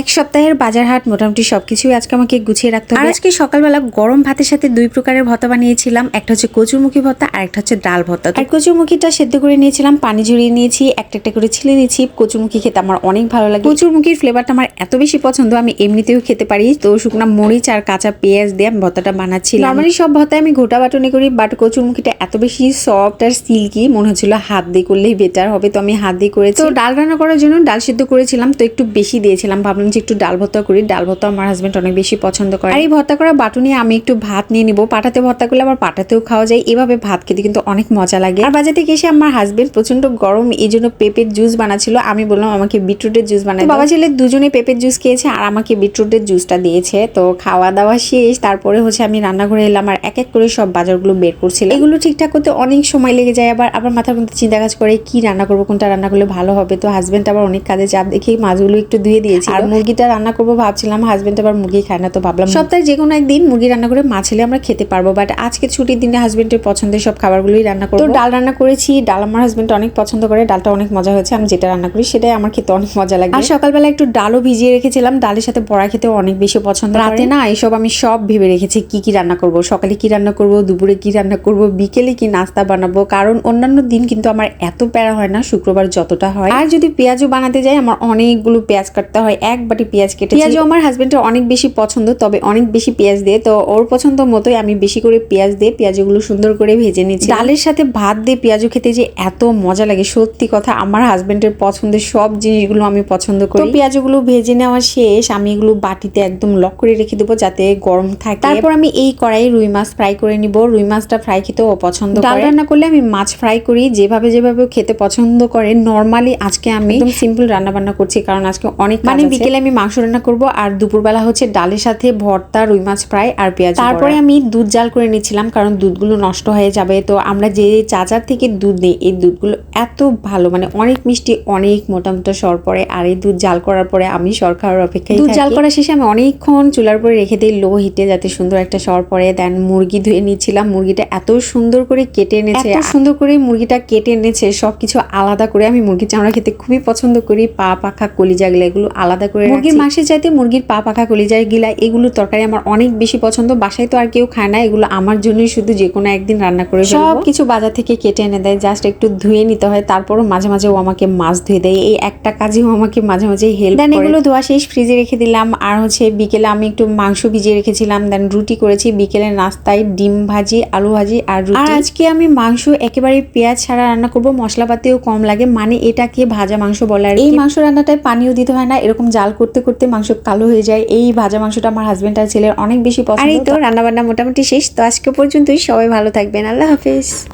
এক সপ্তাহের বাজার হাট মোটামুটি সবকিছুই আজকে আমাকে গুছিয়ে রাখতে হবে। আজকে সকালবেলা গরম ভাতের সাথে দুই প্রকারের ভর্তা বানিয়েছিলাম। একটা হচ্ছে কচুরমুখী ভর্তা আর একটা হচ্ছে ডাল ভর্তা। আর কচুরমুখীটা সেদ্ধ করে নিয়েছিলাম পানি ঝরিয়ে নিয়েছি একটা একটা করে ছিলে নিয়েছি। কচুরমুখী খেতে আমার অনেক ভালো লাগে। কচুরমুখীর ফ্লেভারটা আমার এত বেশি পছন্দ আমি এমনিতেও খেতে পারি। তো শুকনা মরিচ আর কাঁচা পেঁয়াজ দিয়ে আমি ভর্তাটা বানাচ্ছি নর্মালি সব ভর্তায় আমি ঘোটা বাটনে করি বাট কচুরমুখীটা এত বেশি সফট আর সিল্কি মনে হচ্ছিল হাত দিয়ে করলেই বেটার হবে তো আমি হাত দিয়ে করেছি। তো ডাল রান্না করার জন্য ডাল সেদ্ধ করেছিলাম তো একটু বেশি দিয়েছিলাম ভাবলাম যে একটু ডাল ভর্তা করি ডাল ভর্তা আমার হাজব্যান্ড অনেক বেশি পছন্দ করে। আর এই ভর্তা করা বাটুনি আমি একটু ভাত নিয়ে নিব। পাটাতে ভর্তা করলে আবার পাটাতেও খাওয়া যায়। এভাবে ভাত খেতে কিন্তু অনেক মজা লাগে। আর বাজার থেকে এসে আমার হাজবেন্ড প্রচণ্ড গরম এই জন্য পেঁপের জুস বানাচ্ছিল। আমি বললাম আমাকে বিটরুটের জুস বানাই বাবা ছেলে দুজনে পেঁপের জুস খেয়েছে আর আমাকে বিটরুটের জুসটা দিয়েছে। তো খাওয়া দাওয়া শেষ। তারপরে হচ্ছে আমি রান্নাঘরে এলাম আর এক এক করে সব বাজারগুলো বের করছিলাম। এগুলো ঠিকঠাক করতে অনেক সময় লেগে যায়। আবার আবার মাথার মধ্যে চিন্তা কাজ করে কি রান্না করব কোনটা রান্না করলে ভালো হবে? তো হাজবেন্ড আবার অনেক কাজে চাপ দেখে মাছগুলো একটু ধুয়ে দিয়েছি আর মুরগিটা রান্না করব ভাবছিলাম হাজবেন্ড আবার মুরগি খায় না তো ভাবলাম সপ্তাহে যে কোনো একদিন মুরগি রান্না করে মাছ হলে আমরা খেতে পারব বাট আজকে ছুটির দিনে হাজবেন্ডের পছন্দের সব খাবারগুলোই রান্না করব। ডাল রান্না করেছি ডাল আমার হাজবেন্ড অনেক পছন্দ করে ডালটা অনেক মজা হয়েছে আমি যেটা রান্না করি সেটাই আমার খেতে অনেক মজা লাগে। আর সকালবেলা একটু ডালও ভিজিয়ে রেখেছিলাম ডালের সাথে বড়া খেতে অনেক বেশি পছন্দ রাতে না এসব আমি সব ভেবে রেখেছি কি কি রান্না করব সকালে কি রান্না করব দুপুরে কি রান্না করব বিকেলে কি নাস্তা বানাবো কারণ অন্যান্য দিন কিন্তু আমার এত প্যারা হয় না শুক্রবার যতটা হয়। আর যদি পেঁয়াজও বানাতে যাই আমার অনেকগুলো পেঁয়াজ কাটতে হয় এক বাটি পেঁয়াজ কেটে পেঁয়াজও আমার হাজবেন্ডের অনেক বেশি পছন্দ তবে অনেক বেশি পেঁয়াজ দিয়ে। তো ওর পছন্দ মতোই আমি বেশি করে পেঁয়াজ দিয়ে পেঁয়াজগুলো সুন্দর করে ভেজে নিচ্ছি। ডালের সাথে ভাত দিয়ে পেঁয়াজও খেতে যে এত মজা লাগে সত্যি কথা আমার হাজবেন্ডের পছন্দের সব জিনিসগুলো আমি পছন্দ করি। তো পেঁয়াজগুলো ভেজে নেওয়া শেষ আমি এগুলো বাটিতে একদম লক করে রেখে দেবো যাতে গরম থাকে। তারপর আমি এই কড়াই রুই মাছ ফ্রাই করে নিব। রুই মাছটা ফ্রাই খেতেও পছন্দ ডাল রান্না করলে আমি মাছ ফ্রাই করি যেভাবে যেভাবে খেতে পছন্দ করে। নর্মালি আজকে আমি একদম সিম্পল রান্না বান্না করছি কারণ আজকে অনেক মানে বিকেলে আমি মাংস রান্না করব আর দুপুরবেলা হচ্ছে ডালের সাথে ভর্তা রুই মাছ ফ্রাই আর পেঁয়াজ তারপরে আমি দুধ জাল করে নিচ্ছিলাম কারণ দুধগুলো নষ্ট হয়ে যাবে। তো আমরা যে চাচার থেকে দুধ নিই এই দুধগুলো এত ভালো মানে অনেক মিষ্টি অনেক মোটা মোটা সর পড়ে। আর এই দুধ জাল করার পরে আমি সর খাওয়ার অপেক্ষায় দুধ জাল করা শেষে আমি অনেকক্ষণ চুলার পরে রেখে দিই লো হিটে যাতে সুন্দর একটা সর পড়ে। দেন মুরগি ধুয়ে নিচ্ছিলাম মুরগিটা এত সুন্দর করে কেটে এনেছে। এত সুন্দর করে মুরগিটা কেটে এনেছে সবকিছু আলাদা করে আমি মুরগির চামড়া খেতে খুবই পছন্দ করি। পা পাখা কলিজা গিলা এগুলো আলাদা করে মুরগির মাংসের চাইতে মুরগির পা পাখা কলিজা গিলা এগুলো তরকারি আমার অনেক বেশি পছন্দ। বাসায় তো আর কেউ খায় না এগুলো আমার জন্যই শুধু যে কোনো একদিন রান্না করে সব কিছু বাজার থেকে কেটে এনে দেয় জাস্ট একটু ধুয়ে নিতে হয় তারপরও মাঝে মাঝে ও আমাকে মাছ ধুয়ে দেয়। এই একটা কাজেও আমাকে মাঝে মাঝে হেল্প দেন এগুলো ধোয়া শেষ ফ্রিজে রেখে দিলাম। আর হচ্ছে বিকেলে আমি একটু মাংস ভিজিয়ে রেখেছিলাম দেন রুটি করেছি। বিকেলে নাস্তায় ডিম ভাজি আলু ভাজি আর রুটি। আর আজকে আমি মাংস একেবারে পেঁয়াজ ছাড়া রান্না করব মশলাপাতিও কম লাগে মানে এটাকে ভাজা মাংস বলে আর এই মাংস রান্নাটায় পানিও দিতে হয় না এরকম জাল করতে করতে মাংস কালো হয়ে যায়। এই ভাজা মাংসটা আমার হাজব্যান্ড আর ছেলের অনেক বেশি পছন্দ। আর এই তো, রান্নাবান্না মোটামুটি শেষ। তো আজকে পর্যন্তই সবাই ভালো থাকবেন। আল্লাহ হাফেজ।